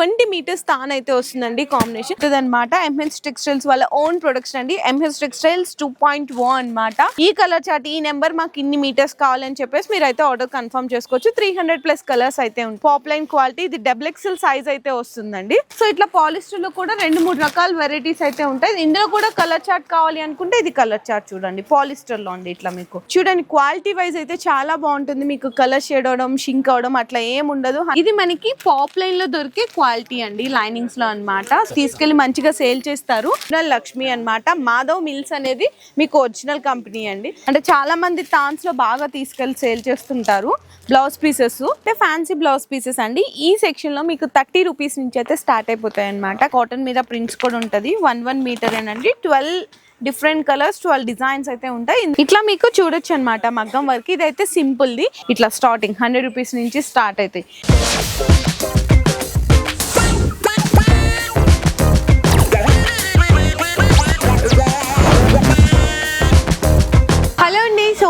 Twenty metres తాన్ అయితే వస్తుందండి combination. అనమాట ఎంహెచ్ టెక్స్టైల్స్ వాళ్ళ ఓన్ ప్రొడక్షన్ అండి. MH textiles two point one అనమాట ఈ కలర్ చార్ట్ ఈ నెంబర్ మాకు ఇన్ని మీటర్స్ కావాలని చెప్పేసి మీరు అయితే ఆర్డర్ కన్ఫర్మ్ చేసుకోవచ్చు. త్రీ హండ్రెడ్ ప్లస్ కలర్స్ అయితే ఉంది పాప్ లైన్ క్వాలిటీ ఇది డబుల్ ఎక్సెల్ సైజ్ అయితే వస్తుందండి. సో ఇట్లా పాలిస్టర్లో కూడా రెండు మూడు రకాల వెరైటీస్ అయితే ఉంటాయి. ఇందులో కూడా కలర్ చార్ట్ కావాలి అనుకుంటే ఇది కలర్ చార్ట్ చూడండి. పాలిస్టర్లో అండి ఇట్లా మీకు. చూడండి క్వాలిటీ వైజ్ అయితే చాలా బాగుంటుంది. మీకు కలర్ షేడ్ అవడం షింక్ అవడం అట్లా ఏం ఉండదు. ఇది మనకి పాప్ లైన్లో దొరికే క్వాలిటీ అండి లైనింగ్స్లో అన్నమాట. తీసుకెళ్ళి మంచిగా సేల్ చేస్తారు. లక్ష్మి అన్నమాట. మాధవ్ మిల్స్ అనేది మీకు ఒరిజినల్ కంపెనీ అండి. అంటే చాలా మంది తాన్స్లో బాగా తీసుకెళ్ళి సేల్ చేస్తుంటారు బ్లౌజ్ పీసెస్. అంటే ఫ్యాన్సీ బ్లౌజ్ పీసెస్ అండి. ఈ సెక్షన్లో మీకు థర్టీ రూపీస్ నుంచి అయితే స్టార్ట్ అయిపోతాయి అనమాట కాటన్ మీద ప్రింట్స్ కూడా ఉంటుంది. వన్ వన్ మీటర్ అండి twelve different colours twelve designs అయితే ఉంటాయి. ఇట్లా మీకు చూడొచ్చు అనమాట మగ్గం వర్క్ ఇదైతే సింపుల్ ది. ఇట్లా స్టార్టింగ్ హండ్రెడ్ రూపీస్ నుంచి స్టార్ట్ అవుతాయి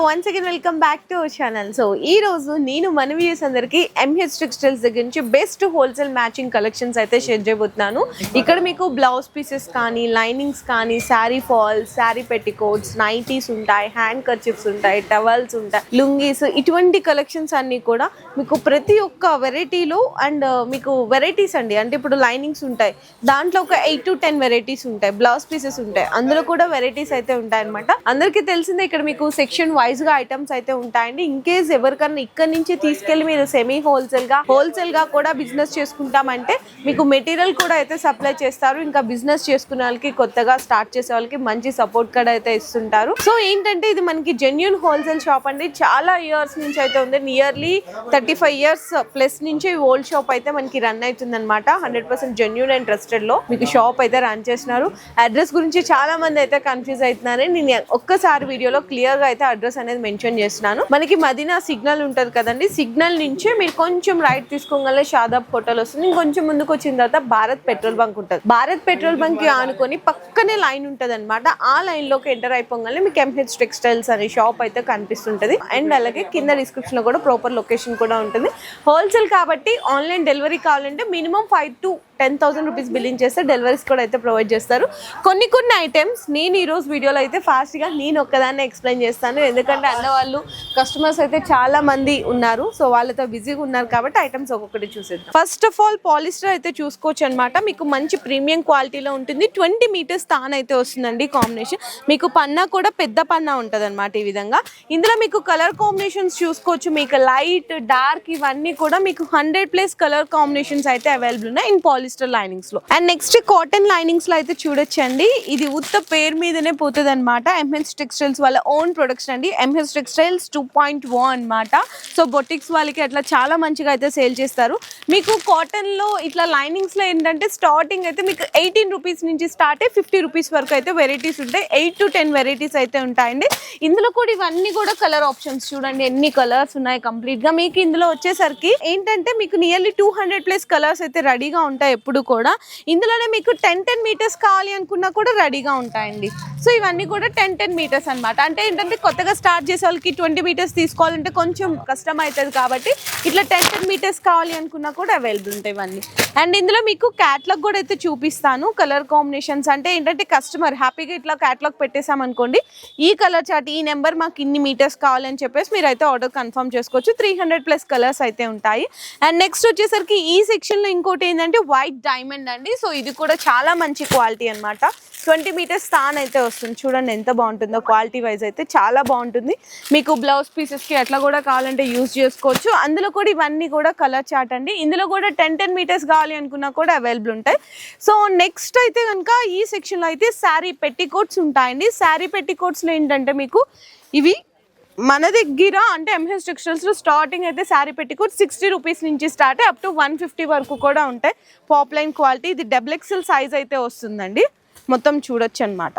once again welcome back to our channel so ఈ రోజు నేను మన వ్యూస్ అందరికి ఎంహెచ్ టెక్స్టైల్స్ దగ్గర నుంచి బెస్ట్ హోల్సేల్ మ్యాచింగ్ కలెక్షన్స్ అయితే షేర్ చేయబోతున్నాను. ఇక్కడ మీకు బ్లౌజ్ పీసెస్ కానీ లైనింగ్స్ కానీ sari falls sari petticoats nighties ఉంటాయి హ్యాండ్ కర్చిప్స్ ఉంటాయి టవల్స్ ఉంటాయి లుంగీస్ ఇటువంటి కలెక్షన్స్ అన్నీ కూడా మీకు ప్రతి ఒక్క వెరైటీలో అండ్ uh, మీకు వెరైటీస్ అండి. అంటే ఇప్పుడు లైనింగ్స్ ఉంటాయి దాంట్లో ఒక ఎయిట్ టు టెన్ వెరైటీస్ ఉంటాయి బ్లౌజ్ పీసెస్ ఉంటాయి. అందులో కూడా వెరైటీస్ అయితే ఉంటాయి అనమాట అందరికీ తెలిసిందే ఇక్కడ మీకు సెక్షన్ వైజ్ గా ఐటమ్స్ అయితే ఉంటాయండి. ఇన్ కేస్ ఎవరికన్నా ఇక్కడ నుంచి తీసుకెళ్ళి మీరు సెమీ హోల్సేల్గా హోల్సేల్గా కూడా బిజినెస్ చేసుకుంటామంటే మీకు మెటీరియల్ కూడా అయితే సప్లై చేస్తారు. ఇంకా బిజినెస్ చేసుకునే వాళ్ళకి కొత్తగా స్టార్ట్ చేసే వాళ్ళకి మంచి సపోర్ట్ కూడా అయితే ఇస్తుంటారు. సో ఏంటంటే ఇది మనకి జెన్యున్ హోల్సేల్ షాప్ అండి. చాలా ఇయర్స్ నుంచి అయితే ఉంది. Nearly thirty five years plus నుంచి ఓల్డ్ షాప్ అయితే మనకి రన్ అవుతుంది అనమాట హండ్రెడ్ పర్సెంట్ జెన్యున్ అండ్ ట్రస్టెడ్లో మీకు షాప్ అయితే రన్ చేస్తున్నారు. అడ్రస్ గురించి చాలా మంది అయితే కన్ఫ్యూజ్ అవుతున్నారని నేను ఒక్కసారి వీడియోలో క్లియర్గా అయితే అడ్రస్ అనేది మెన్షన్ చేస్తున్నాను. మనకి మదీనా సిగ్నల్ ఉంటది కదండి. సిగ్నల్ నుంచే మీరు కొంచెం రైట్ తీసుకోగల షాదాబ్ హోటల్ వస్తుంది. ఇంకొంచెం ముందుకు వచ్చిన తర్వాత భారత్ పెట్రోల్ బంక్ ఉంటుంది. భారత్ పెట్రోల్ బంక్ ఆనుకొని పక్కనే లైన్ ఉంటది అనమాట ఆ లైన్లోకి ఎంటర్ అయిపోగానే మీకు ఎంహెచ్ టెక్స్టైల్స్ అనే షాప్ అయితే కనిపిస్తుంటది. అండ్ అలాగే కింద డిస్క్రిప్షన్లో కూడా ప్రాపర్ లొకేషన్ కూడా ఉంటుంది. హోల్సేల్ కాబట్టి ఆన్లైన్ డెలివరీ కావాలంటే minimum five to ten thousand rupees billing చేస్తే డెలివరీస్ కూడా అయితే ప్రొవైడ్ చేస్తారు. కొన్ని కొన్ని ఐటమ్స్ నేను ఈ రోజు వీడియోలో అయితే ఫాస్ట్గా నేను ఒక్కదాన్ని ఎక్స్ప్లెయిన్ చేస్తాను. ఎందుకంటే ఎందుకంటే వాళ్ళు కస్టమర్స్ అయితే చాలా మంది ఉన్నారు. సో వాళ్ళతో బిజీగా ఉన్నారు కాబట్టి ఐటమ్స్ ఒక్కొక్కటి చూసేద్దాం. ఫస్ట్ ఆఫ్ ఆల్ పాలిస్టర్ అయితే చూసుకోవచ్చు అనమాట మీకు మంచి ప్రీమియం క్వాలిటీలో ఉంటుంది. ట్వంటీ మీటర్స్ తాన్ అయితే వస్తుందండి కాంబినేషన్ మీకు పన్నా కూడా పెద్ద పన్నా ఉంటుంది అనమాట ఈ విధంగా. ఇందులో మీకు కలర్ కాంబినేషన్స్ చూసుకోవచ్చు. మీకు లైట్ డార్క్ ఇవన్నీ కూడా మీకు హండ్రెడ్ ప్లస్ కలర్ కాంబినేషన్స్ అయితే అవైలబుల్ ఉన్నాయి ఇన్ పాలిస్టర్ లైనింగ్స్లో. అండ్ నెక్స్ట్ కాటన్ లైనింగ్స్లో అయితే చూడొచ్చండి. ఇది ఉత్త పేరు మీదనే పోతుంది అనమాట ఎంఎన్స్ టెక్స్టైల్స్ వాళ్ళ ఓన్ ప్రొడక్షన్ అండి. MH textiles two point O అనమాట సో బొటిక్స్ వాళ్ళకి అట్లా చాలా మంచిగా అయితే సేల్ చేస్తారు. మీకు కాటన్లో ఇట్లా లైనింగ్స్లో ఏంటంటే స్టార్టింగ్ అయితే మీకు ఎయిటీన్ రూపీస్ నుంచి స్టార్ట్ అయ్యి ఫిఫ్టీ రూపీస్ వరకు అయితే వెరైటీస్ ఉంటాయి. ఎయిట్ టు టెన్ వెరైటీస్ అయితే ఉంటాయండి. ఇందులో కూడా ఇవన్నీ కూడా కలర్ ఆప్షన్స్ చూడండి. ఎన్ని కలర్స్ ఉన్నాయి కంప్లీట్గా. మీకు ఇందులో వచ్చేసరికి ఏంటంటే మీకు nearly two hundred plus colours అయితే రెడీగా ఉంటాయి ఎప్పుడు కూడా. ఇందులోనే మీకు టెన్ టెన్ మీటర్స్ కావాలి అనుకున్నా కూడా రెడీగా ఉంటాయండి. సో ఇవన్నీ కూడా టెన్ టెన్ మీటర్స్ అన్నమాట. అంటే ఏంటంటే కొత్తగా స్టార్ట్ చేసే వాళ్ళకి ట్వంటీ మీటర్స్ తీసుకోవాలంటే కొంచెం కష్టం అవుతుంది కాబట్టి ఇట్లా టెన్ టెన్ మీటర్స్ కావాలి అనుకున్నా కూడా అవైలబుల్ ఉంటాయి ఇవన్నీ. అండ్ ఇందులో మీకు క్యాట్లాగ్ కూడా అయితే చూపిస్తాను. కలర్ కాంబినేషన్స్ అంటే ఏంటంటే కస్టమర్ హ్యాపీగా ఇట్లా క్యాట్లాగ్ పెట్టేసాం అనుకోండి ఈ కలర్ చాట్ ఈ నెంబర్ మాకు ఇన్ని మీటర్స్ కావాలని చెప్పేసి మీరు అయితే ఆర్డర్ కన్ఫర్మ్ చేసుకోవచ్చు. త్రీ హండ్రెడ్ ప్లస్ కలర్స్ అయితే ఉంటాయి. అండ్ నెక్స్ట్ వచ్చేసరికి ఈ సెక్షన్లో ఇంకోటి ఏంటంటే వైట్ డైమండ్ అండి. సో ఇది కూడా చాలా మంచి క్వాలిటీ అనమాట ట్వంటీ మీటర్స్ స్థాన్ అయితే వస్తుంది. చూడండి ఎంత బాగుంటుందో. క్వాలిటీ వైజ్ అయితే చాలా బాగుంటుంది. ఉంటుంది. మీకు బ్లౌజ్ పీసెస్కి అట్లా కూడా కావాలంటే యూజ్ చేసుకోవచ్చు. అందులో కూడా ఇవన్నీ కూడా కలర్ చాట్ అండి. ఇందులో కూడా టెన్ టెన్ మీటర్స్ కావాలి అనుకున్నా కూడా అవైలబుల్ ఉంటాయి. సో నెక్స్ట్ అయితే కనుక ఈ సెక్షన్లో అయితే శారీ పెట్టికోట్స్ ఉంటాయండి. శారీ పెట్టికోట్స్లో ఏంటంటే మీకు ఇవి మన దగ్గర అంటే ఎంహెచ్ టెక్స్టైల్స్లో స్టార్టింగ్ అయితే శారీ పెట్టుకోట్ సిక్స్టీ రూపీస్ నుంచి start up to one fifty వరకు కూడా ఉంటాయి. పాప్లైన్ క్వాలిటీ ఇది డబుల్ ఎక్సెల్ సైజ్ అయితే వస్తుందండి. మొత్తం చూడొచ్చు అనమాట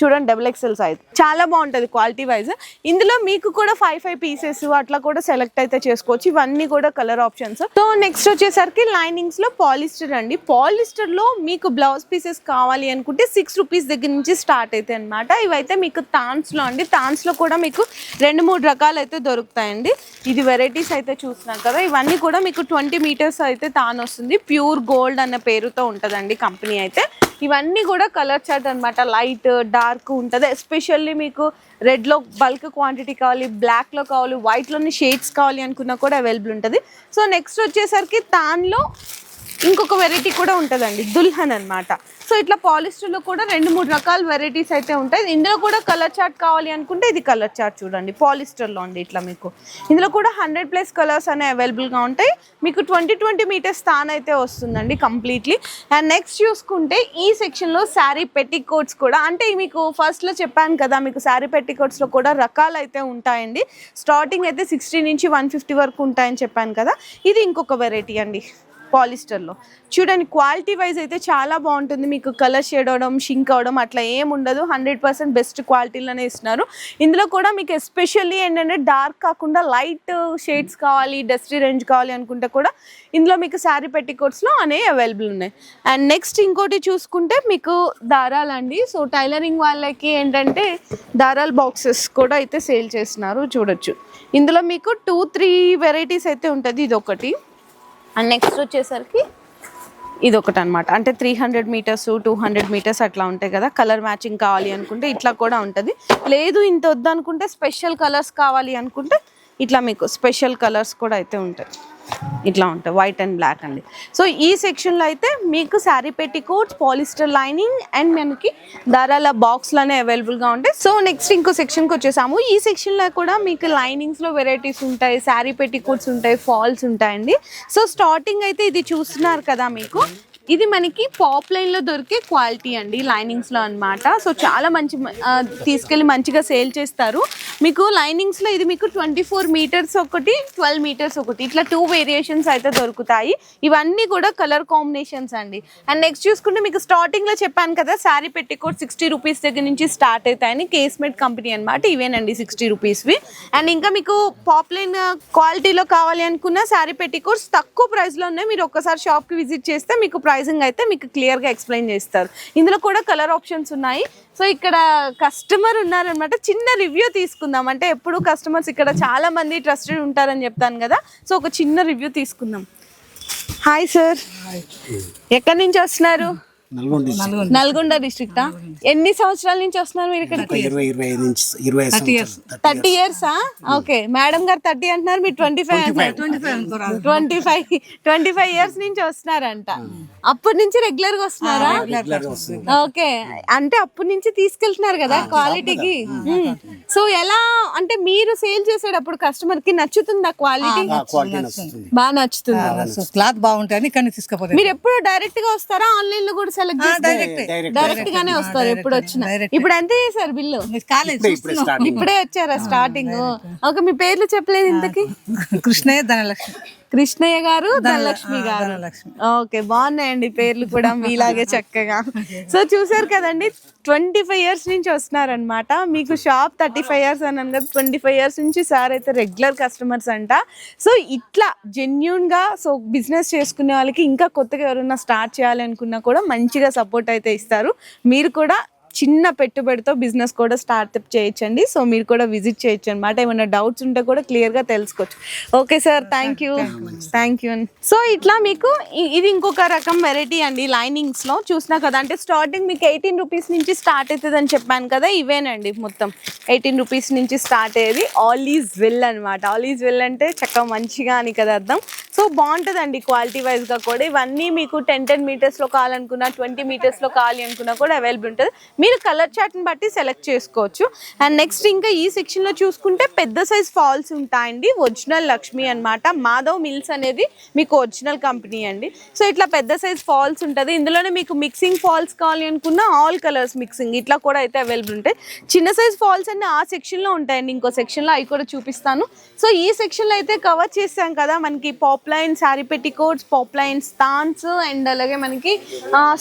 చూడండి డబుల్ ఎక్సెల్ సైజ్ చాలా బాగుంటుంది క్వాలిటీ వైజ్ ఇందులో మీకు కూడా ఫైవ్ ఫైవ్ పీసెస్ అట్లా కూడా సెలెక్ట్ అయితే చేసుకోవచ్చు. ఇవన్నీ కూడా కలర్ ఆప్షన్స్ సో నెక్స్ట్ వచ్చేసరికి లైనింగ్స్లో పాలిస్టర్ అండి. పాలిస్టర్లో మీకు బ్లౌజ్ పీసెస్ కావాలి అనుకుంటే సిక్స్ రూపీస్ దగ్గర నుంచి స్టార్ట్ అయితే అనమాట ఇవైతే మీకు థాన్స్లో అండి. థాన్స్లో కూడా మీకు రెండు మూడు రకాలు అయితే దొరుకుతాయండి. ఇది వెరైటీస్ అయితే చూస్తున్నాం కదా. ఇవన్నీ కూడా మీకు ట్వంటీ మీటర్స్ అయితే తాను వస్తుంది ప్యూర్ గోల్డ్ అన్న పేరుతో ఉంటుందండి కంపెనీ అయితే. ఇవన్నీ కూడా కలర్ చార్ట్ అన్నమాట. లైట్ డార్క్ ఉంటుంది. ఎస్పెషల్లీ మీకు రెడ్లో బల్క్ క్వాంటిటీ కావాలి బ్లాక్లో కావాలి వైట్లోని షేడ్స్ కావాలి అనుకున్నా కూడా అవైలబుల్ ఉంటుంది. సో నెక్స్ట్ వచ్చేసరికి తాన్లో ఇంకొక వెరైటీ కూడా ఉంటుందండి దుల్హన్ అన్నమాట. సో ఇట్లా పాలిస్టర్లో కూడా రెండు మూడు రకాల వెరైటీస్ అయితే ఉంటాయి. ఇందులో కూడా కలర్ చార్ట్ కావాలి అనుకుంటే ఇది కలర్ చార్ట్ చూడండి పాలిస్టర్లో అండి ఇట్లా మీకు. ఇందులో కూడా హండ్రెడ్ ప్లస్ కలర్స్ అనేవి అవైలబుల్గా ఉంటాయి. మీకు ట్వంటీ ట్వంటీ మీటర్స్ స్థాన్ అయితే వస్తుందండి కంప్లీట్లీ అండ్ నెక్స్ట్ చూసుకుంటే ఈ సెక్షన్లో శారీ పెట్టి కోట్స్ కూడా అంటే మీకు ఫస్ట్లో చెప్పాను కదా మీకు శారీ పెట్టి కోట్స్లో కూడా రకాలు అయితే ఉంటాయండి. స్టార్టింగ్ అయితే సిక్స్టీ నుంచి వన్ ఫిఫ్టీ వరకు ఉంటాయని చెప్పాను కదా ఇది ఇంకొక వెరైటీ అండి. పాలిస్టర్లో. చూడండి క్వాలిటీ వైజ్ అయితే చాలా బాగుంటుంది. మీకు కలర్ షేడ్ అవడం షింక్ అవడం అట్లా ఏం ఉండదు. హండ్రెడ్ పర్సెంట్ బెస్ట్ క్వాలిటీలోనే ఇస్తున్నారు. ఇందులో కూడా మీకు ఎస్పెషల్లీ ఏంటంటే డార్క్ కాకుండా లైట్ షేడ్స్ కావాలి డస్టీ రేంజ్ కావాలి అనుకుంటే కూడా ఇందులో మీకు శారీ పెట్టికోట్స్లో అనేవి అవైలబుల్ ఉన్నాయి. అండ్ నెక్స్ట్ ఇంకోటి చూసుకుంటే మీకు దారాలండి సో టైలరింగ్ వాళ్ళకి ఏంటంటే దారాల బాక్సెస్ కూడా అయితే సేల్ చేస్తున్నారు. చూడొచ్చు. ఇందులో మీకు టూ త్రీ వెరైటీస్ అయితే ఉంటుంది. ఇది ఒకటి అండ్ నెక్స్ట్ వచ్చేసరికి ఇది ఒకటి అనమాట అంటే three hundred metres two hundred metres అట్లా ఉంటాయి కదా. కలర్ మ్యాచింగ్ కావాలి అనుకుంటే ఇట్లా కూడా ఉంటుంది. లేదు ఇంత వద్దనుకుంటే స్పెషల్ కలర్స్ కావాలి అనుకుంటే ఇట్లా మీకు స్పెషల్ కలర్స్ కూడా అయితే ఉంటాయి. ఇట్లా ఉంటాయి వైట్ అండ్ బ్లాక్ అండి. సో ఈ సెక్షన్లో అయితే మీకు sari petticoats polyester lining and మనకి దారాల బాక్స్లోనే అవైలబుల్గా ఉంటాయి. సో నెక్స్ట్ ఇంకో సెక్షన్కి వచ్చేసాము. ఈ సెక్షన్లో కూడా మీకు లైనింగ్స్లో వెరైటీస్ ఉంటాయి శారీ పెట్టికోట్స్ ఉంటాయి ఫాల్స్ ఉంటాయండి. సో స్టార్టింగ్ అయితే ఇది చూస్తున్నారు కదా మీకు. ఇది మనకి పాప్ లైన్లో దొరికే క్వాలిటీ అండి లైనింగ్స్లో అన్నమాట. సో చాలా మంచి తీసుకెళ్ళి మంచిగా సేల్ చేస్తారు. మీకు లైనింగ్స్లో ఇది మీకు ట్వంటీ ఫోర్ మీటర్స్ ఒకటి ట్వెల్వ్ మీటర్స్ ఒకటి ఇట్లా టూ వేరియేషన్స్ అయితే దొరుకుతాయి. ఇవన్నీ కూడా కలర్ కాంబినేషన్స్ అండి. అండ్ నెక్స్ట్ చూసుకుంటే మీకు స్టార్టింగ్లో చెప్పాను కదా శారీ పెట్టికోట్ సిక్స్టీ రూపీస్ దగ్గర నుంచి స్టార్ట్ అవుతాయని కేస్మేట్ కంపెనీ అనమాట ఇవేనండి సిక్స్టీ రూపీస్వి అండ్ ఇంకా మీకు పాపులైన్ క్వాలిటీలో కావాలి అనుకున్న శారీ పెట్టికోట్స్ తక్కువ ప్రైస్లో ఉన్నాయి. మీరు ఒక్కసారి షాప్కి విజిట్ చేస్తే మీకు ప్రైస్ ప్రైసింగ్ అయితే మీకు క్లియర్గా ఎక్స్ప్లెయిన్ చేస్తారు. ఇందులో కూడా కలర్ ఆప్షన్స్ ఉన్నాయి. సో ఇక్కడ కస్టమర్ ఉన్నారనమాట చిన్న రివ్యూ తీసుకుందాం. అంటే ఎప్పుడు కస్టమర్స్ ఇక్కడ చాలా మంది ట్రస్టెడ్ ఉంటారని చెప్తాను కదా. సో ఒక చిన్న రివ్యూ తీసుకుందాం. హాయ్ సార్ ఎక్కడి నుంచి వస్తున్నారు? నల్గొండ నల్గొండ. డిస్ట్రిక్టా ఎన్ని సంవత్సరాల నుంచి వస్తున్నారు మీరు ఇక్కడికి? ఇరవై ఇరవై ఐదు నుంచి ఇరవై ఐదు సంవత్సరాలు. థర్టీ ఇయర్సా ఓకే. మేడం గారు థర్టీ అంటున్నారు మీరు twenty five twenty five. Twenty five years నుంచి వస్తున్నారంట. అప్పటి నుంచి రెగ్యులర్గా వస్తున్నారా. ఓకే. అంటే అప్పటి నుంచి తీసుకెళ్తున్నారు కదా క్వాలిటీకి? సో ఎలా అంటే మీరు సేల్ చేసేటప్పుడు కస్టమర్కి నచ్చుతుందా క్వాలిటీ? ఆ క్వాలిటీ నచ్చుతుంది. బాగా నచ్చుతుంది. క్లాత్ బాగుంటాయని ఇక్కడ తీసుకపోతే మీరు ఎప్పుడు డైరెక్ట్గా వస్తారా? ఆన్లైన్లో కూడా సెలెక్ట్ డైరెక్ట్ డైరెక్ట్ గానే వస్తారు ఎప్పుడు వచ్చినా. ఇప్పుడు ఎంత చేశారు బిల్లు? కాలేజ్ ఇప్పుడే వచ్చారా స్టార్టింగ్ ఓకే మీ పేర్లు చెప్పలేదు ఇంతకి. కృష్ణయ్య ధనలక్ష్మి. కృష్ణయ్య గారు ధనలక్ష్మి గారు. ఓకే బాగున్నాయండి పేర్లు కూడా మీలాగే చక్కగా. సో చూసారు కదండి ట్వంటీ ఫైవ్ ఇయర్స్ నుంచి వస్తున్నారనమాట మీకు షాప్ థర్టీ ఫైవ్ ఇయర్స్ అన్నాను కదా ట్వంటీ ఫైవ్ ఇయర్స్ నుంచి సార్ అయితే రెగ్యులర్ కస్టమర్స్ అంట. సో ఇట్లా జెన్యున్గా సో బిజినెస్ చేసుకునే వాళ్ళకి ఇంకా కొత్తగా ఎవరైనా స్టార్ట్ చేయాలనుకున్నా కూడా మంచిగా సపోర్ట్ అయితే ఇస్తారు. మీరు కూడా చిన్న పెట్టుబడితో బిజినెస్ కూడా స్టార్ట్ చేయొచ్చండి. సో మీరు కూడా విజిట్ చేయొచ్చు అనమాట ఏమైనా డౌట్స్ ఉంటే కూడా క్లియర్గా తెలుసుకోవచ్చు. Okay sir thank you. Thank you so ఇట్లా మీకు ఇది ఇంకొక రకం వెరైటీ అండి లైనింగ్స్లో. చూసినా కదా అంటే స్టార్టింగ్ మీకు ఎయిటీన్ రూపీస్ నుంచి స్టార్ట్ అవుతుంది అని చెప్పాను కదా ఇవేనండి మొత్తం. ఎయిటీన్ రూపీస్ నుంచి స్టార్ట్ అయ్యేది ఆల్ ఈజ్ వెల్ అనమాట ఆల్ ఈజ్ వెల్ అంటే చక్కగా మంచిగా అని కదా అర్థం. సో బాగుంటుందండి క్వాలిటీ వైజ్గా కూడా. ఇవన్నీ మీకు టెన్ టెన్ మీటర్స్లో కావాలనుకున్నా ట్వంటీ మీటర్స్లో కావాలి అనుకున్నా కూడా అవైలబుల్ ఉంటుంది. మీరు కలర్ చాట్ని బట్టి సెలెక్ట్ చేసుకోవచ్చు. అండ్ నెక్స్ట్ ఇంకా ఈ సెక్షన్లో చూసుకుంటే పెద్ద సైజ్ ఫాల్స్ ఉంటాయండి. ఒరిజినల్ లక్ష్మి అన్నమాట. మాధవ్ మిల్స్ అనేది మీకు ఒరిజినల్ కంపెనీ అండి. సో ఇట్లా పెద్ద సైజ్ ఫాల్స్ ఉంటుంది. ఇందులోనే మీకు మిక్సింగ్ ఫాల్స్ కావాలి అనుకున్న ఆల్ కలర్స్ మిక్సింగ్ ఇట్లా కూడా అయితే అవైలబుల్ ఉంటాయి. చిన్న సైజ్ ఫాల్స్ అన్ని ఆ సెక్షన్లో ఉంటాయండి. ఇంకో సెక్షన్లో అవి కూడా చూపిస్తాను. సో ఈ సెక్షన్లో అయితే కవర్ చేసాం కదా మనకి poplin sari petticoats poplin స్తాన్స్ అండ్ అలాగే మనకి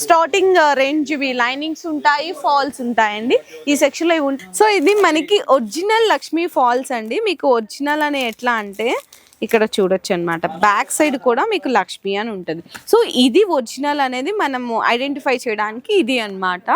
స్టార్టింగ్ రేంజ్ uh, ఇవి లైనింగ్స్ ఉంటాయి. ఫాల్స్ ఉంటాయండి. ఈ సెక్షన్లో ఇవి ఉంటాయి సో ఇది మనకి ఒరిజినల్ లక్ష్మీ ఫాల్స్ అండి. మీకు ఒరిజినల్ అని ఎట్లా అంటే ఇక్కడ చూడొచ్చు అనమాట బ్యాక్ సైడ్ కూడా మీకు లక్ష్మి అని ఉంటుంది. సో ఇది ఒరిజినల్ అనేది మనము ఐడెంటిఫై చేయడానికి ఇది అన్నమాట.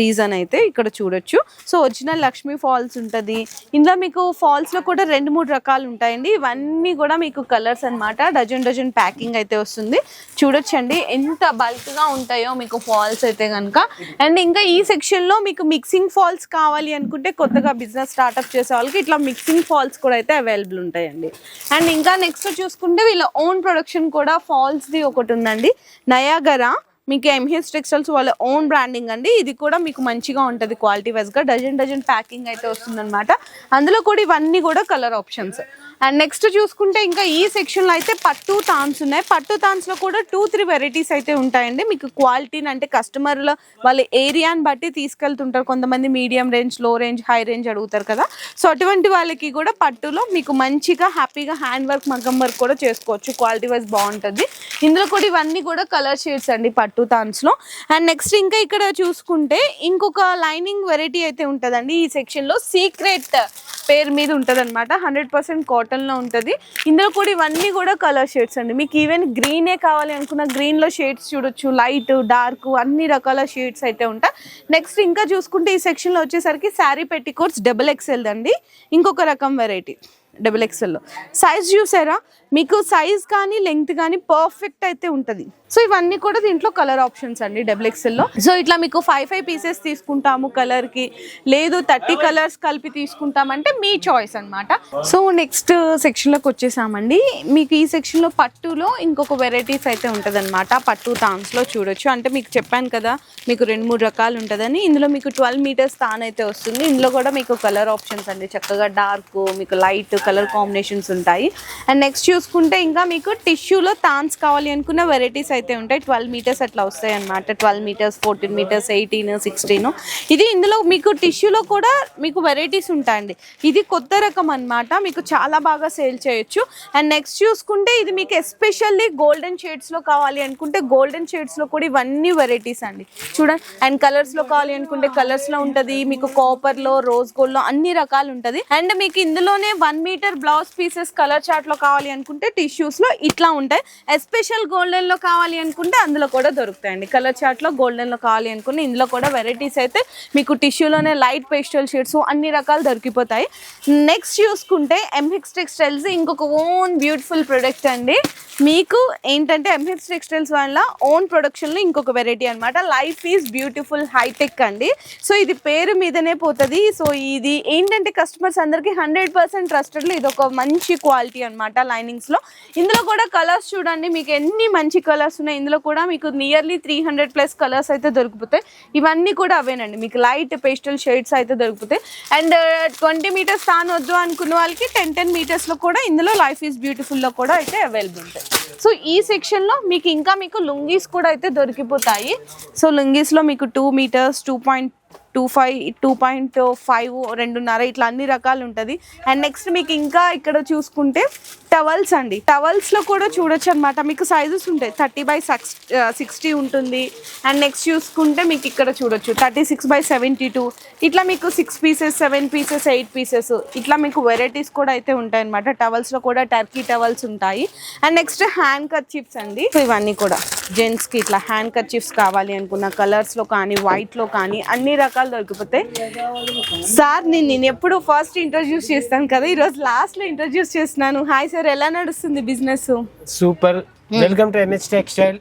రీజన్ అయితే ఇక్కడ చూడొచ్చు. సో ఒరిజినల్ లక్ష్మీ ఫాల్స్ ఉంటుంది. ఇందులో మీకు ఫాల్స్లో కూడా రెండు మూడు రకాలు ఉంటాయండి. ఇవన్నీ కూడా మీకు కలర్స్ అనమాట డజన్ డజన్ ప్యాకింగ్ అయితే వస్తుంది. చూడొచ్చండి. ఎంత బల్క్గా ఉంటాయో మీకు ఫాల్స్ అయితే కనుక అండ్ ఇంకా ఈ సెక్షన్లో మీకు మిక్సింగ్ ఫాల్స్ కావాలి అనుకుంటే కొత్తగా బిజినెస్ స్టార్ట్అప్ చేసే వాళ్ళకి ఇట్లా మిక్సింగ్ ఫాల్స్ కూడా అయితే అవైలబుల్ ఉంటాయండి. అండ్ ఇంకా నెక్స్ట్ చూసుకుంటే వీళ్ళ ఓన్ ప్రొడక్షన్ కూడా ఫాల్స్ది ఒకటి ఉందండి. నయాగరా. మీకు ఎంహెచ్ టెక్స్టైల్స్ వాళ్ళ ఓన్ బ్రాండింగ్ అండి. ఇది కూడా మీకు మంచిగా ఉంటుంది క్వాలిటీ వైజ్గా డజన్ డజన్ ప్యాకింగ్ అయితే వస్తుందన్నమాట. అందులో కూడా ఇవన్నీ కూడా కలర్ ఆప్షన్స్ అండ్ నెక్స్ట్ చూసుకుంటే ఇంకా ఈ సెక్షన్లో అయితే పట్టు తాన్స్ ఉన్నాయి. పట్టు తాన్స్లో కూడా టూ త్రీ వెరైటీస్ అయితే ఉంటాయండి. మీకు క్వాలిటీని అంటే కస్టమర్ల వాళ్ళ ఏరియాని బట్టి తీసుకెళ్తుంటారు. కొంతమంది మీడియం రేంజ్లో రేంజ్ హై రేంజ్ అడుగుతారు కదా. సో అటువంటి వాళ్ళకి కూడా పట్టులో మీకు మంచిగా హ్యాపీగా హ్యాండ్ వర్క్ మగ్గం వర్క్ కూడా చేసుకోవచ్చు. క్వాలిటీ వైజ్ బాగుంటుంది. ఇందులో కూడా ఇవన్నీ కూడా కలర్ షేడ్స్ అండి పట్టు తాన్స్లో అండ్ నెక్స్ట్ ఇంకా ఇక్కడ చూసుకుంటే ఇంకొక లైనింగ్ వెరైటీ అయితే ఉంటుందండి. ఈ సెక్షన్లో సీక్రెట్ పేరు మీద ఉంటుంది అనమాట హండ్రెడ్ పర్సెంట్ కాటన్లో ఉంటుంది. ఇందులో కూడా ఇవన్నీ కూడా కలర్ షేడ్స్ అండి. మీకు ఈవెన్ గ్రీనే కావాలి అనుకున్న గ్రీన్లో షేడ్స్ చూడొచ్చు. లైట్ డార్క్ అన్ని రకాల షేడ్స్ అయితే ఉంటాయి. నెక్స్ట్ ఇంకా చూసుకుంటే ఈ సెక్షన్లో వచ్చేసరికి శారీ పెట్టికోట్స్ డబుల్ ఎక్సెల్ అండి ఇంకొక రకం వెరైటీ డబుల్ ఎక్సెల్లో సైజ్ చూసారా? మీకు సైజ్ కానీ లెంగ్త్ కానీ పర్ఫెక్ట్ అయితే ఉంటుంది. సో ఇవన్నీ కూడా దీంట్లో కలర్ ఆప్షన్స్ అండి డబుల్ ఎక్సెల్లో సో ఇట్లా మీకు ఫైవ్ ఫైవ్ పీసెస్ తీసుకుంటాము కలర్కి లేదు థర్టీ కలర్స్ కలిపి తీసుకుంటామంటే మీ చాయిస్ అనమాట సో నెక్స్ట్ సెక్షన్లోకి వచ్చేసామండి. మీకు ఈ సెక్షన్లో పట్టులో ఇంకొక వెరైటీస్ అయితే ఉంటుంది పట్టు తాన్స్లో చూడొచ్చు. అంటే మీకు చెప్పాను కదా మీకు రెండు మూడు రకాలు ఉంటుందని. ఇందులో మీకు ట్వెల్వ్ మీటర్స్ తాన్ అయితే వస్తుంది. ఇందులో కూడా మీకు కలర్ ఆప్షన్స్ అండి. చక్కగా డార్క్ మీకు లైట్ కలర్ కాంబినేషన్స్ ఉంటాయి. అండ్ నెక్స్ట్ చూసుకుంటే ఇంకా మీకు టిష్యూలో తాన్స్ కావాలి అనుకున్న వెరైటీస్ అయితే ఉంటాయి. ట్వెల్వ్ మీటర్స్ అట్లా వస్తాయి అనమాట twelve metres fourteen metres eighteen sixteen. ఇది ఇందులో మీకు టిష్యూలో కూడా మీకు వెరైటీస్ ఉంటాయండి. ఇది కొత్త రకం అన్నమాట. మీకు చాలా బాగా సేల్ చేయొచ్చు. అండ్ నెక్స్ట్ చూసుకుంటే ఇది మీకు ఎస్పెషల్లీ గోల్డెన్ షేడ్స్లో కావాలి అనుకుంటే గోల్డెన్ షేడ్స్లో కూడా ఇవన్నీ వెరైటీస్ అండి. చూడండి. అండ్ కలర్స్లో కావాలి అనుకుంటే కలర్స్లో ఉంటుంది. మీకు కాపర్లో రోజ్ గోల్డ్లో అన్ని రకాలు ఉంటుంది. అండ్ మీకు ఇందులోనే one metre blouse pieces colour చార్ట్లో కావాలి అనుకుంటే టిష్యూస్లో ఇట్లా ఉంటాయి. ఎస్పెషల్ గోల్డెన్లో కావాలి అనుకుంటే అందులో కూడా దొరుకుతాయండి. కలర్ చార్ట్లో గోల్డెన్లో కావాలి అనుకుంటే ఇందులో కూడా వెరైటీస్ అయితే మీకు టిష్యూలోనే లైట్ పేస్టల్ షేడ్స్ అన్ని రకాలు దొరికిపోతాయి. నెక్స్ట్ చూసుకుంటే ఎంహెక్స్ టెక్స్టైల్స్ ఇంకొక ఓన్ బ్యూటిఫుల్ ప్రొడక్ట్ అండి. మీకు ఏంటంటే ఎంహెక్స్ టెక్స్టైల్స్ వల్ల ఓన్ ప్రొడక్షన్లో ఇంకొక వెరైటీ అనమాట life is beautiful hi tech అండి. సో ఇది పేరు మీదనే పోతుంది. సో ఇది ఏంటంటే కస్టమర్స్ అందరికీ హండ్రెడ్ పర్సెంట్ ట్రస్టెడ్లో ఇది ఒక మంచి క్వాలిటీ అనమాట లైనింగ్ లైనింగ్స్లో ఇందులో కూడా కలర్స్ చూడండి మీకు ఎన్ని మంచి కలర్స్ ఉన్నాయి. ఇందులో కూడా మీకు nearly three hundred plus colours అయితే దొరికిపోతాయి ఇవన్నీ కూడా అవేనండి. మీకు లైట్ పేస్టల్ షేడ్స్ అయితే దొరుకుతాయి. అండ్ ట్వంటీ మీటర్స్ తాను వద్దు అనుకున్న వాళ్ళకి టెన్ టెన్ మీటర్స్లో కూడా ఇందులో లైఫ్ ఈజ్ బ్యూటిఫుల్లో కూడా అయితే అవైలబుల్ ఉంటాయి. సో ఈ సెక్షన్లో మీకు ఇంకా మీకు లుంగీస్ కూడా అయితే దొరికిపోతాయి. సో లుంగీస్లో మీకు two metres two point two five two point five రెండున్నర ఇట్లా అన్ని రకాలు ఉంటుంది. అండ్ నెక్స్ట్ మీకు ఇంకా ఇక్కడ చూసుకుంటే టవల్స్ అండి. టవల్స్లో కూడా చూడొచ్చు అనమాట మీకు సైజెస్ ఉంటాయి. థర్టీ బై సిక్స్ సిక్స్టీ ఉంటుంది. అండ్ నెక్స్ట్ చూసుకుంటే మీకు ఇక్కడ చూడొచ్చు. Thirty six by seventy two. ఇట్లా మీకు six pieces seven pieces eight pieces. ఇట్లా మీకు వెరైటీస్ కూడా అయితే ఉంటాయి అనమాట టవల్స్లో కూడా టర్కీ టవల్స్ ఉంటాయి. అండ్ నెక్స్ట్ హ్యాండ్ కర్చీఫ్స్ అండి. సో ఇవన్నీ కూడా జెంట్స్కి ఇట్లా హ్యాండ్ కర్చీఫ్స్ కావాలి అనుకున్న కలర్స్లో కానీ వైట్లో కానీ అన్ని రకాలు దొరికిపోతాయి. సార్ నేను నేను ఎప్పుడు ఫస్ట్ ఇంట్రడ్యూస్ చేస్తాను కదా. ఈరోజు లాస్ట్లో ఇంట్రడ్యూస్ చేస్తున్నాను. హాయ్ సార్ ఎలా నడుస్తుంది business super welcome to N H textile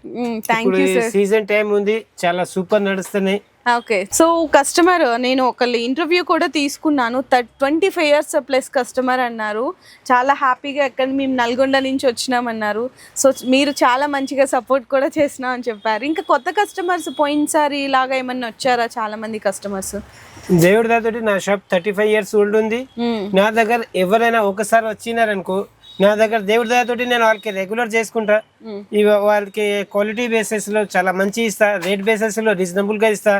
thank ఇప్పుడు యూ సార్ సీజన్ టైం ఉంది చాలా సూపర్ నడుస్తున్నాయి. ఓకే సో కస్టమర్ నేను ఒకళ్ళ ఇంటర్వ్యూ కూడా తీసుకున్నాను. Twenty five years plus customer అన్నారు. చాలా హ్యాపీగా ఎక్కడ మేము నల్గొండ నుంచి వచ్చినామన్నారు. సో మీరు చాలా మంచిగా సపోర్ట్ కూడా చేసినా అని చెప్పారు. ఇంకా కొత్త కస్టమర్స్ పోయినసారి ఇలాగా ఏమన్నా వచ్చారా చాలా మంది కస్టమర్స్ దేవుడి దాతోటి నా shop thirty five years old ఉంది నా దగ్గర ఎవరైనా ఒకసారి వచ్చినారనుకో నా దగ్గర దేవుడి దయతోటి నేను వాళ్ళకి రెగ్యులర్ చేసుకుంటా. ఇవ వాళ్ళకి క్వాలిటీ బేసిస్లో చాలా మంచి ఇస్తా రేట్ బేసిస్లో రీజనబుల్గా ఇస్తా.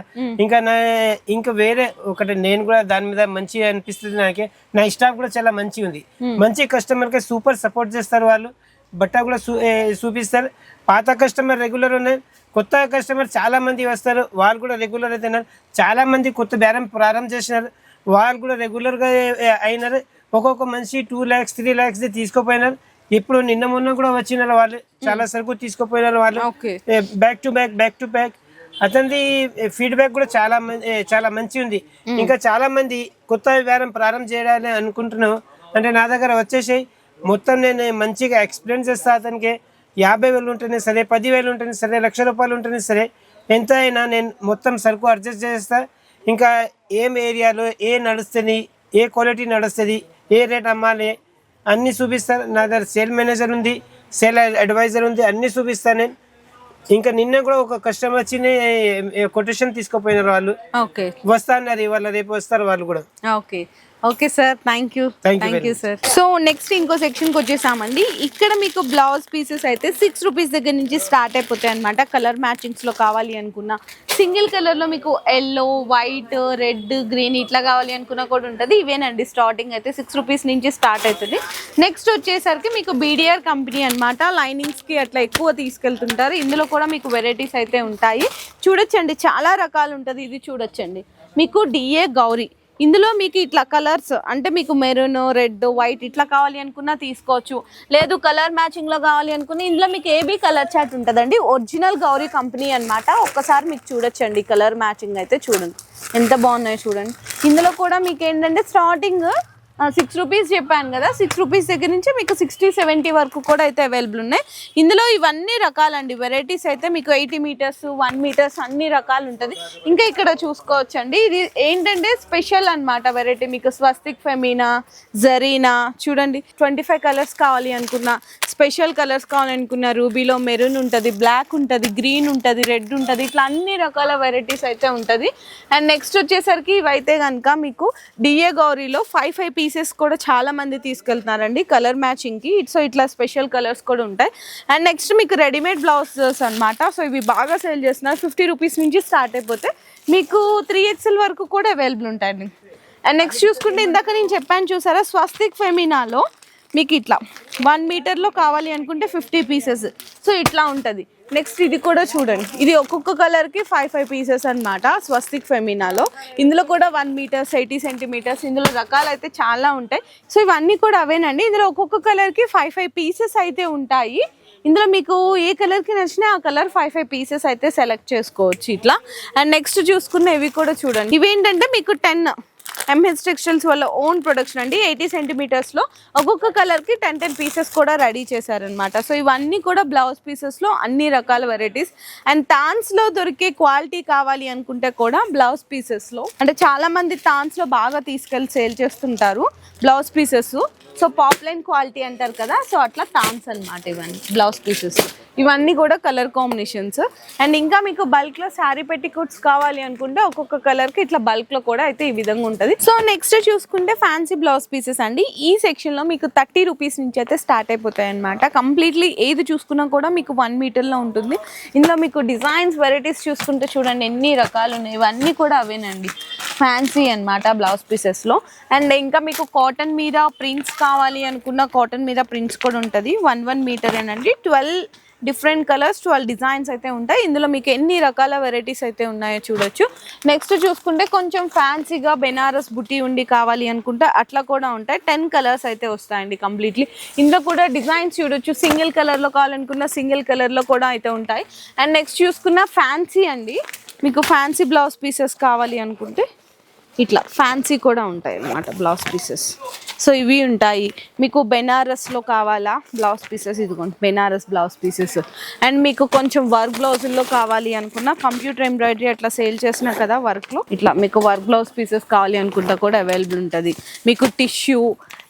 ఇంకా నా ఇంకా వేరే ఒకటి నేను కూడా దాని మీద మంచి అనిపిస్తుంది నాకే. నా స్టాఫ్ కూడా చాలా మంచి ఉంది. మంచి కస్టమర్కి సూపర్ సపోర్ట్ చేస్తారు వాళ్ళు. బట్ట కూడా చూపిస్తారు. పాత కస్టమర్ రెగ్యులర్ ఉన్నారు కొత్త కస్టమర్ చాలా మంది వస్తారు. వాళ్ళు కూడా రెగ్యులర్ అవుతున్నారు చాలా మంది కొత్త బేరం ప్రారంభం చేసినారు. వాళ్ళు కూడా రెగ్యులర్గా అయినారు. ఒక్కొక్క మనిషి టూ ల్యాక్స్ త్రీ ల్యాక్స్ తీసుకోపోయినారు. ఇప్పుడు నిన్న మొన్న కూడా వచ్చినారు వాళ్ళు. చాలా సరుకు తీసుకుపోయినారు వాళ్ళు. Okay back to back back to back అతనిది ఫీడ్బ్యాక్ కూడా చాలా చాలా మంచి ఉంది. ఇంకా చాలా మంది కొత్త వ్యాపారం ప్రారంభం చేయాలని అనుకుంటున్నావు అంటే నా దగ్గర వచ్చేసి మొత్తం నేను మంచిగా ఎక్స్ప్లెయిన్ చేస్తా అతనికి. యాభై వేలు ఉంటేనే సరే పదివేలు ఉంటేనే సరే లక్ష రూపాయలు ఉంటేనే సరే ఎంత అయినా నేను మొత్తం సరుకు అడ్జస్ట్ చేస్తా. ఇంకా ఏం ఏరియాలో ఏ నడుస్తుంది ఏ క్వాలిటీ నడుస్తుంది ఏ రేట్ అమ్మాలి? అన్నీ చూపిస్తాను. నా దగ్గర సేల్ మేనేజర్ ఉంది సేల్ అడ్వైజర్ ఉంది అన్నీ చూపిస్తాను. నేను ఇంకా నిన్న కూడా ఒక కస్టమర్ వచ్చి కొటేషన్ తీసుకుపోయినారు వాళ్ళు. ఓకే. వస్తా అన్నారు ఇవాళ రేపు వస్తారు వాళ్ళు కూడా. Okay. Okay sir thank you thank you sir so next ఇంకో సెక్షన్కి వచ్చేసామండి. ఇక్కడ మీకు బ్లౌజ్ పీసెస్ అయితే సిక్స్ రూపీస్ దగ్గర నుంచి స్టార్ట్ అయిపోతాయి అనమాట కలర్ మ్యాచింగ్స్లో కావాలి అనుకున్నా. సింగిల్ కలర్లో మీకు ఎల్లో వైట్ రెడ్ గ్రీన్ ఇట్లా కావాలి అనుకున్నా కూడా ఉంటుంది. ఇవేనండి స్టార్టింగ్ అయితే సిక్స్ రూపీస్ నుంచి స్టార్ట్ అవుతుంది నెక్స్ట్ వచ్చేసరికి మీకు బీడిఆర్ కంపెనీ అనమాట లైనింగ్స్కి అట్లా ఎక్కువ తీసుకెళ్తుంటారు. ఇందులో కూడా మీకు వెరైటీస్ అయితే ఉంటాయి. చూడొచ్చండి చాలా రకాలు ఉంటుంది. ఇది చూడొచ్చండి. మీకు డిఏ గౌరీ ఇందులో మీకు ఇట్లా కలర్స్ అంటే మీకు మెరూన్ రెడ్ వైట్ ఇట్లా కావాలి అనుకున్నా తీసుకోవచ్చు. లేదు కలర్ మ్యాచింగ్లో కావాలి అనుకున్నా ఇందులో మీకు ఏబీ కలర్ చాట్ ఉంటుందండి. ఒరిజినల్ గౌరీ కంపెనీ అన్నమాట. ఒక్కసారి మీకు చూడొచ్చండి కలర్ మ్యాచింగ్ అయితే చూడండి. ఎంత బాగున్నాయో చూడండి. ఇందులో కూడా మీకు ఏంటంటే స్టార్టింగ్ సిక్స్ రూపీస్ చెప్పాను కదా సిక్స్ రూపీస్ దగ్గర నుంచి మీకు సిక్స్టీ సెవెంటీ వరకు కూడా అయితే అవైలబుల్ ఉన్నాయి. ఇందులో ఇవన్నీ రకాలండి వెరైటీస్ అయితే మీకు ఎయిటీ మీటర్స్ వన్ మీటర్స్ అన్ని రకాలు ఉంటుంది. ఇంకా ఇక్కడ చూసుకోవచ్చండి. ఇది ఏంటంటే స్పెషల్ అన్నమాట వెరైటీ మీకు స్వస్తిక్ ఫెమీనా జరీనా చూడండి ట్వంటీ ఫైవ్ కలర్స్ కావాలి అనుకున్నా స్పెషల్ కలర్స్ కావాలనుకున్న రూబీలో మెరూన్ ఉంటుంది బ్లాక్ ఉంటుంది గ్రీన్ ఉంటుంది రెడ్ ఉంటుంది ఇట్లా అన్ని రకాల వెరైటీస్ అయితే ఉంటుంది. అండ్ నెక్స్ట్ వచ్చేసరికి ఇవైతే కనుక మీకు డిఏ గౌరీలో ఫైవ్ ఫైవ్ పీసెస్ కూడా చాలా మంది తీసుకెళ్తున్నారండి కలర్ మ్యాచింగ్కి. సో ఇట్లా స్పెషల్ కలర్స్ కూడా ఉంటాయి. అండ్ నెక్స్ట్ మీకు రెడీమేడ్ బ్లౌజెస్ అనమాట సో ఇవి బాగా సేల్ చేస్తున్నారు. ఫిఫ్టీ రూపీస్ నుంచి స్టార్ట్ అయిపోతే మీకు త్రీ ఎక్స్ఎల్ వరకు కూడా అవైలబుల్ ఉంటాయండి. అండ్ నెక్స్ట్ చూసుకుంటే ఇందాక నేను చెప్పాను చూసారా స్వస్తిక్ ఫెమినాలో మీకు ఇట్లా వన్ మీటర్లో కావాలి అనుకుంటే ఫిఫ్టీ పీసెస్ సో ఇట్లా ఉంటుంది. నెక్స్ట్ ఇది కూడా చూడండి. ఇది ఒక్కొక్క కలర్కి ఫైవ్ ఫైవ్ పీసెస్ అన్నమాట స్వస్తిక్ ఫెమినాలో. ఇందులో కూడా వన్ మీటర్స్ ఎయిటీ సెంటీమీటర్స్ ఇందులో రకాలు అయితే చాలా ఉంటాయి. సో ఇవన్నీ కూడా అవేనండి. ఇందులో ఒక్కొక్క కలర్కి ఫైవ్ ఫైవ్ పీసెస్ అయితే ఉంటాయి. ఇందులో మీకు ఏ కలర్కి నచ్చినా ఆ కలర్ ఫైవ్ ఫైవ్ పీసెస్ అయితే సెలెక్ట్ చేసుకోవచ్చు ఇట్లా. అండ్ నెక్స్ట్ చూసుకున్న ఇవి కూడా చూడండి. ఇవేంటంటే మీకు టెన్ ఎంహెచ్ టెక్స్టైల్స్ వాళ్ళ ఓన్ ప్రొడక్షన్ అండి. ఎయిటీ సెంటీమీటర్స్లో ఒక్కొక్క కలర్కి టెన్ టెన్ పీసెస్ కూడా రెడీ చేశారనమాట సో ఇవన్నీ కూడా బ్లౌజ్ పీసెస్లో అన్ని రకాల వెరైటీస్ అండ్ తాన్స్లో దొరికే క్వాలిటీ కావాలి అనుకుంటే కూడా బ్లౌజ్ పీసెస్లో అంటే చాలామంది తాన్స్లో బాగా తీసుకెళ్ళి సేల్ చేస్తుంటారు blouse pieces so poplin quality అంటారు కదా సో అట్లా థామ్స్ అన్నమాట ఇవన్నీ బ్లౌజ్ పీసెస్. ఇవన్నీ కూడా కలర్ కాంబినేషన్స్. అండ్ ఇంకా మీకు బల్క్లో శారీ పెట్టికోట్స్ కావాలి అనుకుంటే ఒక్కొక్క కలర్కి ఇట్లా బల్క్లో కూడా అయితే ఈ విధంగా ఉంటుంది. సో నెక్స్ట్ చూసుకుంటే ఫ్యాన్సీ బ్లౌజ్ పీసెస్ అండి. ఈ సెక్షన్లో మీకు థర్టీ రూపీస్ నుంచి అయితే స్టార్ట్ అయిపోతాయి అనమాట కంప్లీట్లీ ఏది చూసుకున్నా కూడా మీకు వన్ మీటర్లో ఉంటుంది. ఇందులో మీకు డిజైన్స్ వెరైటీస్ చూసుకుంటే చూడండి ఎన్ని రకాలు ఉన్నాయి. ఇవన్నీ కూడా అవేనండి. ఫ్యాన్సీ అనమాట బ్లౌజ్ పీసెస్లో అండ్ ఇంకా మీకు కాటన్ మీద ప్రింట్స్ కావాలి అనుకున్న కాటన్ మీద ప్రింట్స్ కూడా ఉంటుంది. వన్ వన్ మీటర్ అండి twelve different colours twelve designs అయితే ఉంటాయి. ఇందులో మీకు ఎన్ని రకాల వెరైటీస్ అయితే ఉన్నాయో చూడొచ్చు. నెక్స్ట్ చూసుకుంటే కొంచెం ఫ్యాన్సీగా బెనారస్ బుట్టి ఉండి కావాలి అనుకుంటే అట్లా కూడా ఉంటాయి. టెన్ కలర్స్ అయితే వస్తాయండి కంప్లీట్లీ ఇందులో కూడా డిజైన్స్ చూడొచ్చు. సింగిల్ కలర్లో కావాలనుకున్న సింగిల్ కలర్లో కూడా అయితే ఉంటాయి. అండ్ నెక్స్ట్ చూసుకున్న ఫ్యాన్సీ అండి. మీకు ఫ్యాన్సీ బ్లౌజ్ పీసెస్ కావాలి అనుకుంటే ఇట్లా ఫ్యాన్సీ కూడా ఉంటాయి అన్నమాట బ్లౌజ్ పీసెస్. సో ఇవి ఉంటాయి. మీకు బెనారస్లో కావాలా? బ్లౌజ్ పీసెస్ ఇదిగోండి బెనారస్ బ్లౌజ్ పీసెస్. అండ్ మీకు కొంచెం వర్క్ బ్లౌజుల్లో కావాలి అనుకున్న కంప్యూటర్ ఎంబ్రాయిడరీ అట్లా సేల్ చేసిన కదా వర్క్లో ఇట్లా మీకు వర్క్ బ్లౌజ్ పీసెస్ కావాలి అనుకుంటా కూడా అవైలబుల్ ఉంటుంది. మీకు టిష్యూ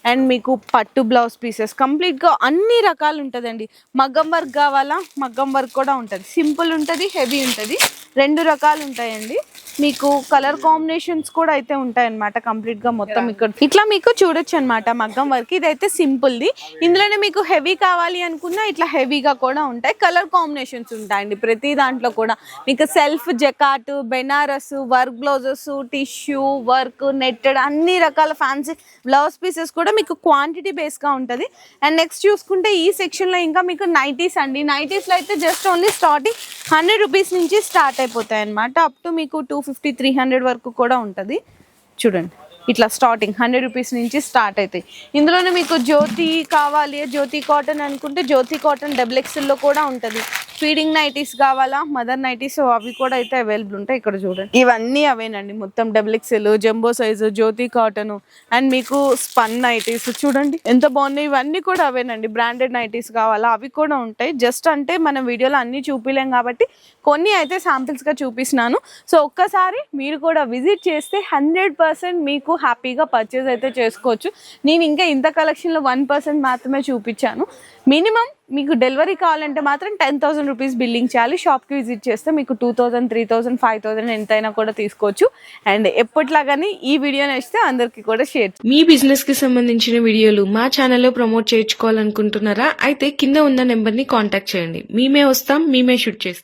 అండ్ మీకు పట్టు బ్లౌజ్ పీసెస్. కంప్లీట్గా అన్ని రకాలు ఉంటుందండి. మగ్గం వర్క్ కావాలా? మగ్గం వర్క్ కూడా ఉంటుంది. సింపుల్ ఉంటుంది హెవీ ఉంటుంది. రెండు రకాలు ఉంటాయండి. మీకు కలర్ కాంబినేషన్స్ కూడా అయితే ఉంటాయి అనమాట కంప్లీట్గా మొత్తం ఇక్కడ. ఇట్లా మీకు చూడొచ్చు అనమాట మగ్గం వర్క్. ఇదైతే సింపుల్ ది ఇందులోనే మీకు హెవీ కావాలి అనుకున్నా ఇట్లా హెవీగా కూడా ఉంటాయి. కలర్ కాంబినేషన్స్ ఉంటాయండి ప్రతి దాంట్లో కూడా. మీకు self jacquard Banaras work blouses tissue work netted అన్ని రకాల ఫ్యాన్సీ బ్లౌజ్ పీసెస్ కూడా మీకు క్వాంటిటీ బేస్గా ఉంటుంది. అండ్ నెక్స్ట్ చూసుకుంటే ఈ సెక్షన్లో ఇంకా మీకు నైటీస్ అండి. నైటీస్లో అయితే just only starting hundred rupees నుంచి స్టార్ట్ అయిపోతాయి అనమాట అప్ టు మీకు టూ ఫిఫ్టీ త్రీ హండ్రెడ్ వరకు కూడా ఉంటుంది. చూడండి. ఇట్లా స్టార్టింగ్ హండ్రెడ్ రూపీస్ నుంచి స్టార్ట్ అవుతాయి ఇందులోనే మీకు జ్యోతి కావాలి. జ్యోతి కాటన్ అనుకుంటే జ్యోతి కాటన్ డబుల్ ఎక్స్ఎల్లో కూడా ఉంటుంది. ఫీడింగ్ నైటీస్ కావాలా? మదర్ నైటీస్ అవి కూడా అయితే అవైలబుల్ ఉంటాయి ఇక్కడ చూడండి. ఇవన్నీ అవేనండి. మొత్తం double XL jumbo size Jyothi cotton and మీకు స్పన్ నైటీస్ చూడండి. ఎంత బాగున్నాయి? ఇవన్నీ కూడా అవేనండి. బ్రాండెడ్ నైటీస్ కావాలా? అవి కూడా ఉంటాయి. జస్ట్ అంటే మనం వీడియోలో అన్ని చూపిలేం కాబట్టి కొన్ని అయితే శాంపిల్స్గా చూపిస్తున్నాను. సో ఒక్కసారి మీరు కూడా విజిట్ చేస్తే హండ్రెడ్ పర్సెంట్ మీకు హ్యాపీగా పర్చేస్ అయితే చేసుకోవచ్చు. నేను ఇంకా ఇంత కలెక్షన్లో వన్ పర్సెంట్ మాత్రమే చూపించాను. మినిమం మీకు డెలివరీ కావాలంటే మాత్రం టెన్ థౌసండ్ రూపీస్ బిల్లింగ్ చేయాలి. షాప్కి విజిట్ చేస్తే మీకు two thousand three thousand five thousand ఎంతైనా కూడా తీసుకోవచ్చు. అండ్ ఎప్పట్లాగానే ఈ వీడియో నచ్చితే అందరికీ కూడా షేర్ మీ బిజినెస్కి సంబంధించిన వీడియోలు మా ఛానల్లో ప్రమోట్ చేయించుకోవాలనుకుంటున్నారా? అయితే కింద ఉన్న నెంబర్ని కాంటాక్ట్ చేయండి. మేమే వస్తాం మేమే షూట్ చేస్తాం.